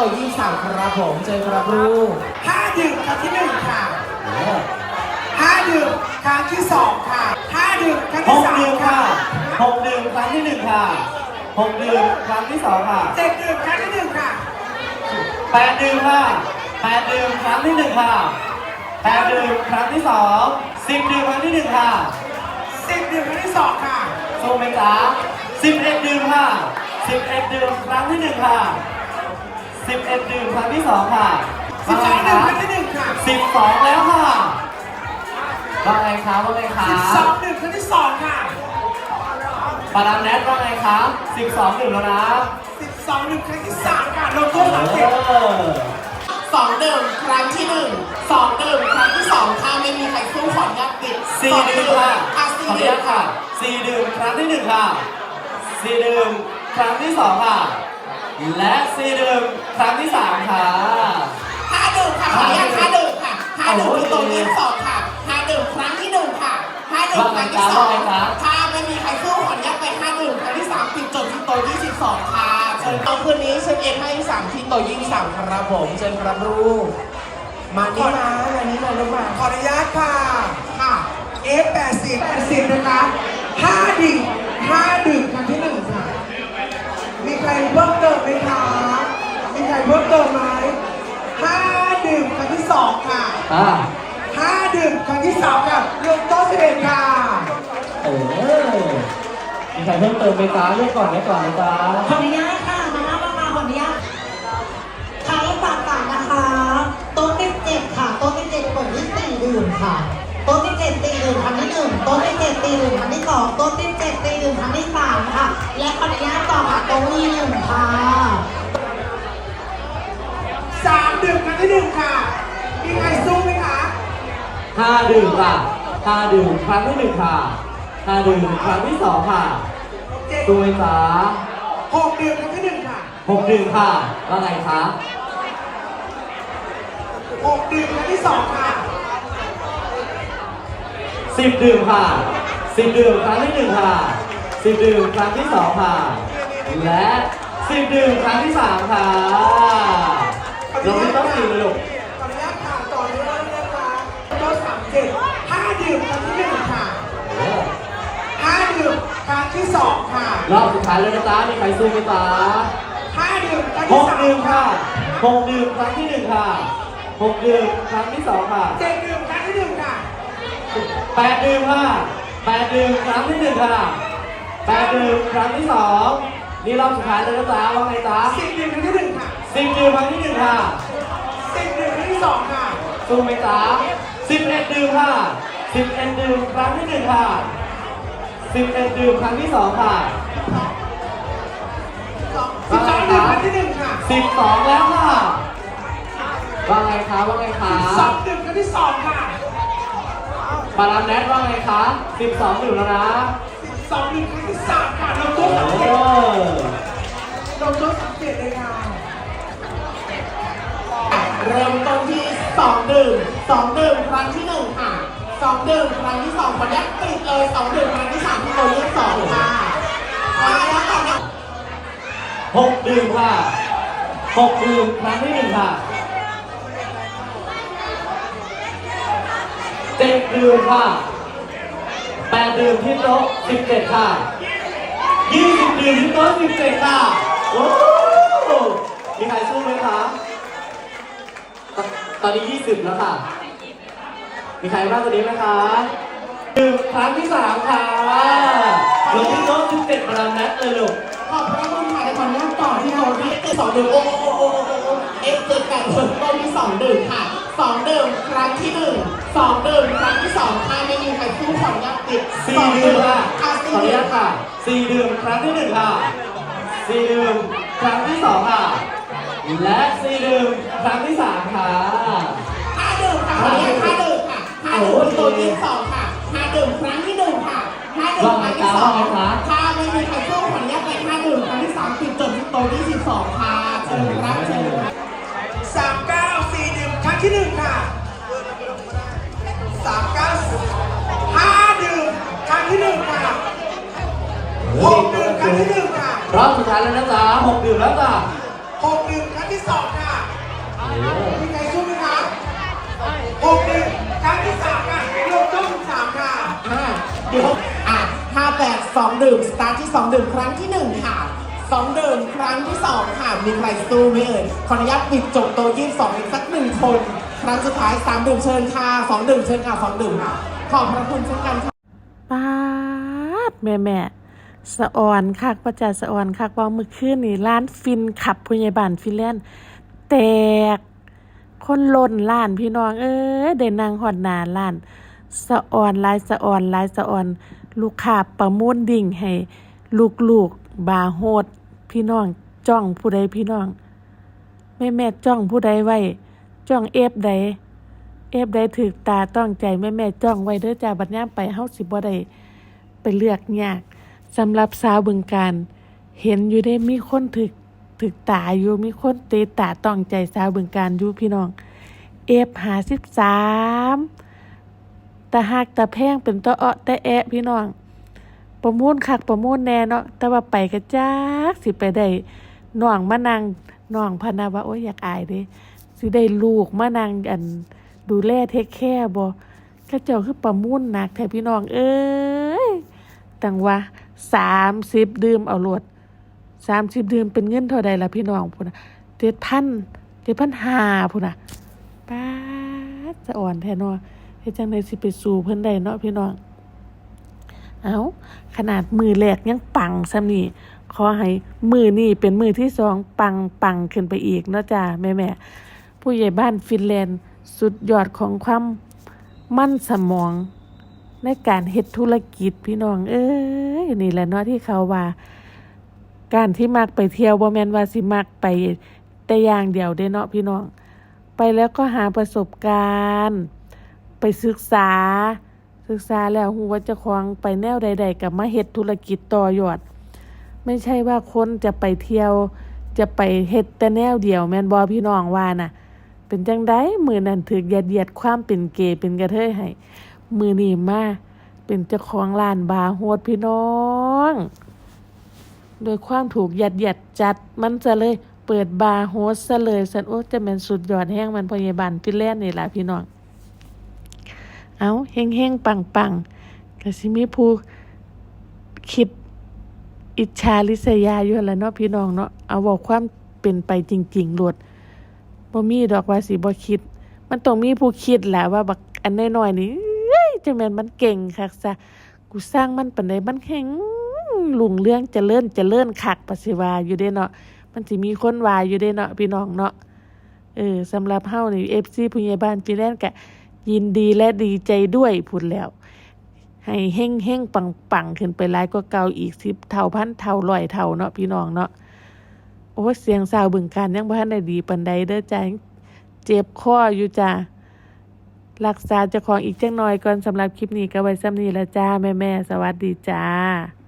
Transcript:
ต่อยี่สามครับผมเจอครับลูกห้าดื่มครั้งที่หนึ่งค่ะห้าดื่มครั้งที่สองค่ะห้าดื่มครั้งหที่กสามดื่มค่ะค่ะหกดื่มครั้งที่หนึ่งค่ะหกดื่มครั้งที่สองค่ะเจ็ดดื่มครั้งที่หนึ่งค่ะ แปดดื่มค่ะแปดดื่มครั้งที่หนึ่งค่ะแปดดื่มครั้งที่สองสิบดื่มครั้งที่หนึ่งค่ะสิบดื่มครั้งที่สองค่ะ สู้ไหมจ๊ะสิบเอ็ดดื่มค่ะสิบเอ็ดดื่มครั้งที่หนึ่งค่ะ สิบเอ็ดดื่มครั้งที่สองค่ะสิบสองดื่มครั้งที่หนึ่งค่ะสิบสองแล้วค่ะว่าไงคะว่าไงคะสิบสองดื่มครั้งที่สองค่ะปาดามแนทว่าไงคะสิบสองดื่มแล้วนะสิบสองดื่มครั้งที่สามค่ะลงโทษสามเอสิบอสองดื่มครั้งที่หนึ่งสองดื่มครั้งที่สองถ้าไม่มีใครสู้ขออนุญาตปิดสี่สองดื่มค่ะอะขสี่ออนุดื่ญามตค่ะสี่ดื่มครั้งที่หนึ่งค่ะสี่ดื่มครั้งที่สองค่ะ และซีดึงครั้งที่สามค่ะท่าดึงค่ะขออนุญาตท่าดึงค่ะท่าดึงมคือตรงนี้สองค่ะท่าดึงครั้งที่หนึ่งค่ะท่าดึงครั้งที่สองถ้าไม่มีใครสู้ขออนุญาตไปท่าดึงครั้งที่สามติดจบที่ตัวที่สิบสองค่ะเชิญต๊ะคืนนี้เชิญเอ็นให้สามที่ตัวยี่สิบสามครับผมเชิญครับลูกมานี่มาอันนี้มาลูกมาขออนุญาตค่ะค่ะเอฟแปด F80 เพิ่มเติมไหมห้าดื่มครั้งที่สองค่ะอ่าห้าดื่มครั้งที่สามค่ะลงโต๊ะสิบเอ็ดค่ะเออมีใครเพิ่มเติมไหมจ๊ะเลือกก่อนไหมก่อนนะจ๊ะขออนุญาตค่ะมาหน้ามามาขออนุญาตใครฝากฝากนะคะโต๊ะที่เจ็ดค่ะโต๊ะที่เจ็ดกดที่สี่ดื่มค่ะโต๊ะที่เจ็ดตีดื่มครั้งที่หนึ่งโต๊ะที่เจ็ดตีดื่มครั้งที่สองโต๊ะที่เจ็ดตีดื่มครั้งที่สามค่ะและขออนุ ห้าดื่มค่ะห้าดื่มครั้งที่หนึ่งค่ะห้าดื่มครั้งที่สองค่ะเจ็ดดูไหมจ๊ะหกดื่มครั้งที่หนึ่งค่ะหกดื่มค่ะว่าไงคะหกดื่มครั้งที่สองค่ะสิบดื่มค่ะสิบดื่มครั้งที่หนึ่งค่ะสิบดื่มครั้งที่สองค่ะ และสิบดื่มครั้งที่สามค่ะเราไม่ต้องกินเลยลูก ที่สองค่ะ รอบสุดท้ายแล้วนะจ๊ะมีใครสู้ไหมจ๊ะห้าดื่มครั้งหที่กสามดื่มค่ะค่ะหกดื่มครั้งที่หนึ่งค่ะหกดื่มครั้งที่สองค่ะเจ็ดดื่มครั้งที่หนึ่งค่ะแปดดื่มค่ะแปดดื่มครั้งที่หนึ่งค่ะแปดดื่มครั้งที่สองนี่รอบสุดท้ายแล้วนะจ๊ะว่าไงจ๊ะสิบดื่มครั้งที่หนึ่งค่ะสิบดื่มครั้งที่หนึ่งค่ะ สิบดื่มครั้งที่สองค่ะ สู้ไหมจ๊ะสิบเอ็ดดื่มค่ะสิบเอ็ดดื่มครั้งที่หนึ่งค่ะ สิบเอ็ดดื่มครั้งที่สองค่ะ สิบสองดื่มครั้งที่หนึ่งค่ะสิบสองแล้วค่ะ ว่าไงคะ ว่าไงคะสิบสองดื่มครั้งที่สองค่ะปาราแนทว่าไงคะสิบสองดื่มแล้วนะสิบสองดื่มครั้งที่สามค่ะลงเอโต๊ะสามเจ็ดอลงโต๊ะสามเจ็ดเลยค่ะเริ่มต้นที่สองดื่มสองดื่มครั้งที่หนึ่งค่ะ สองดื่มครั้งที่สองขออนุญาตปิดเลยสองดื่มครั้งที่สามที่ตัวยี่สองค่ะขออนุญาตต่อนะหกดื่มค่ะหกดื่มครั้งที่หนึ่งค่ะเจ็ดดื่มค่ะแปดดื่มที่โต๊ะสิบเจ็ดค่ะยี่สิบดื่มที่โต๊ะสิบเจ็ดค่ะโอ้มีใครสู้ไหมคะ ตอนนี้ยี่สิบแล้วค่ะ มีใครมากกว่านี้ไหมคะดื่มครั้งที่สามค่ะลงที่โต๊ะสิบเจ็ดปรามนัดเลยลูกขอบพระคุณค่ะในขออนุญาตต่อที่เราที่สองดื่มโอ้โอ้โอ้โอ้โอ้เอ็กซ์เจ็ดแปดคนต้นที่สองดื่มค่ะสองดื่มครั้งที่หนึ่งสองดื่มครั้งที่สองถ้าไม่มีใครสู้ขออนุญาตปิดสี่สองดื่มค่ะอะขสี่ออนุดื่ญามตค่ะสี่ดื่มครั้งที่หนึ่งค่ะสี่ดื่มครั้งที่สองค่ะ และสี่ดื่มครั้งที่สามค่ะ ห้าดื่มค่ะขออนุญาตห้าดื่มค่ะห้าดื่มที่ตัวยี่สองค่ะห้าดื่มครั้งที่หนึ่งค่ะห้าดื่มครั้งที่สองถ้าไม่มีใครสู้ขออนุญาตไปห้าดื่มครั้งที่สามปิดจบที่ตัวยี่สิบสองค่ะเชิญรับเชิญครับสามเก้าสี่ดื่มครั้งที่หนึ่งค่ะสามเก้าห้าดื่มครั้งที่หนึ่งค่ะหกดื่มครั้งที่หนึ่งค่ะรอบสุดท้ายแล้วนะจ๊ะหกดื่มแล้วจ้ะหกดื่มครั้งที่สองค่ะ เดี๋ยวอะห้าแปดสองดื่มสตาร์ทที่สองดื่มครั้งที่หนึ่งค่ะสองดื่มครั้งที่สองค่ะ มีใครสู้ไหมเอ่ย ขออนุญาตปิดจบโตะยี่สองอีกสักหนึ่งคน ครั้งสุดท้ายสามดื่มเชิญค่ะสองดื่มเชิญค่ะสองดื่มค่ะ ขอบพระคุณเช่นกันค่ะปาดแม่แม่สะออนคักประจาสะออนคักว่ามือคืนนี่ร้านฟินขับพยาบาลฟินแลนด์แตก คนล้นล้านพี่น้อง เอ้ยได้นางหอดนาล้าน สะออนลายสะออนลายสะออน ลูกค้าประมูลดิ่งให้ลูกๆบาโฮดพี่น้องจ้องผู้ใดพี่น้อง แม่แม่จ้องผู้ใดไว้ จ้องเอฟใด เอฟได้ถึกตาต้องใจแม่แม่จ้องไว้เด้อจ้าบัดย่าไปเฮาสิบ่ได้ไปเลือกยากสำหรับสาวบึงการเห็นอยู่ได้มีคนถึกถึกตาอยู่มีคนเตะตาต้องใจสาวบึงการอยู่พี่น้องเอฟหาสิบสาม ตาหักตาแพงเป็นตะเอ้อแต่แอะพี่น้อง ประมูลคักประมูลแน่เนาะแต่ว่าไปกระจักสิไปได้น้องมานั่งน้องพนาว่าโอ้ยอยากอายเด้สิได้ลูกมานั่งอันดูแลเทคแคร์บ่ก็เจ้าคือประมุ่นหนักแท้พี่น้องเอ้ยตังว่าสามสิบดื่มเอาโลดสามสิบดื่มเป็นเงินเท่าใดล่ะพี่น้องพุ่นน่ะเจ็ดพันเจ็ดพันห้าพุ่นน่ะป้าจะอ่อนแท้นา เฮ็ดจังไดสิไปสู่เพิ่นได้เนาะพี่น้อง เอาขนาดมือแรกยังปังซำนี่ขอให้มือนี่เป็นมือที่สองปังปังขึ้นไปอีกเนาะจ้าแม่แม่ผู้ใหญ่บ้านฟินแลนด์ สุดยอดของความมั่นสมอง ในการเฮ็ดธุรกิจพี่น้อง เอ้ยนี่แหละเนาะที่เขาว่า การที่มักไปเที่ยวบ่แม่นว่าสิมักไปแต่อย่างเดียวเด้เนาะพี่น้อง ไปแล้วก็หาประสบการณ์ ไปศึกษา ศึกษาแล้วฮู้ว่าเจ้าของไปแนวใด ๆกับมาเฮ็ดธุรกิจต่อยอด ไม่ใช่ว่าคนจะไปเที่ยว จะไปเฮ็ดแต่แนวเดียวแม่นบ่พี่น้องว่าน่ะ เป็นจังไดมือนั้นถึกยัดเยียดความเป็นเกย์เป็นกระเทยให้มือนี้มาเป็นเจ้าของร้านบาร์โฮสพี่น้องโดยความถูกยัดเยียดจัดมันจะเลยเปิดบาร์โฮสซะเลยสันโอ้จะแม่นสุดยอดแห้งมันพยาบาลฟินแลนด์นี่แหละพี่น้อง เอาเฮงเฮงปังปังก็สิมีผู้คิดอิจฉาริษยาอยู่หั่นละเนาะพี่น้องเนาะเอาบอกความเป็นไปจริงๆโลดบ่มีดอกว่าสิบ่คิด มันต้องมีผู้คิดแหละว่าบักอันน้อยๆนี่เจังแม่นมันเก่งคักซะกูสร้างมันปานใดมันแข็งลุงเรื่องจเจริญเจริญคักปะสิวาอยู่เด้เนาะมันสิมีคนว่าอยู่เด้เนาะพี่น้องเนาะเออสำหรับเฮานี่ FC ผู้ใหญ่บ้านฟินแลนด์ก็ ยินดีและดีใจด้วยพูดแล้ว ให้เฮ่งเฮ่งปังปังขึ้นไปหลายกว่าเก่าอีกสิบเท่าพันเท่าร้อยเท่าเนาะพี่น้องเนาะโอ้เสียงสาวบึงการยังบ่ทันได้ดีปานใดเด้อจ้าเจ็บคออยู่จ้ารักษาเจ้าของอีกจังหน่อยก่อนสำหรับคลิปนี้ก็ไว้ซ้ำนี้ละจ้าแม่แม่สวัสดีจ้า